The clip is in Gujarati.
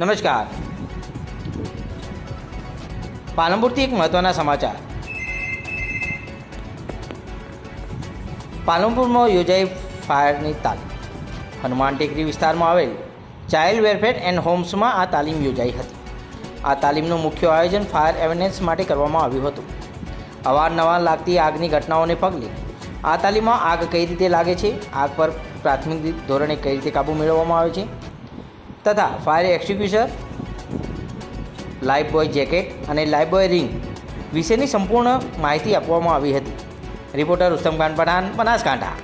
નમસ્કાર. પાલનપુરથી એક મહત્ત્વના સમાચાર. પાલનપુરમાં યોજાઈ ફાયરની તાલીમ. હનુમાન ટેકરી વિસ્તારમાં આવેલ ચાઇલ્ડ વેલફેર એન્ડ હોમ્સમાં આ તાલીમ યોજાઈ હતી. આ તાલીમનું મુખ્ય આયોજન ફાયર એવેરનેસ માટે કરવામાં આવ્યું હતું. અવારનવાર લાગતી આગની ઘટનાઓને પગલે આ તાલીમમાં આગ કઈ રીતે લાગે છે? આગ પર પ્રાથમિક ધોરણે કઈ રીતે કાબૂ મેળવવામાં આવે છે? તથા fire execution life buoy jacket અને લાઈફ બોય રિંગ વિશેની સંપૂર્ણ માહિતી આપવામાં આવી હતી. રિપોર્ટર ઉત્તમ ખાન પઠાણ બનાસકાંઠા.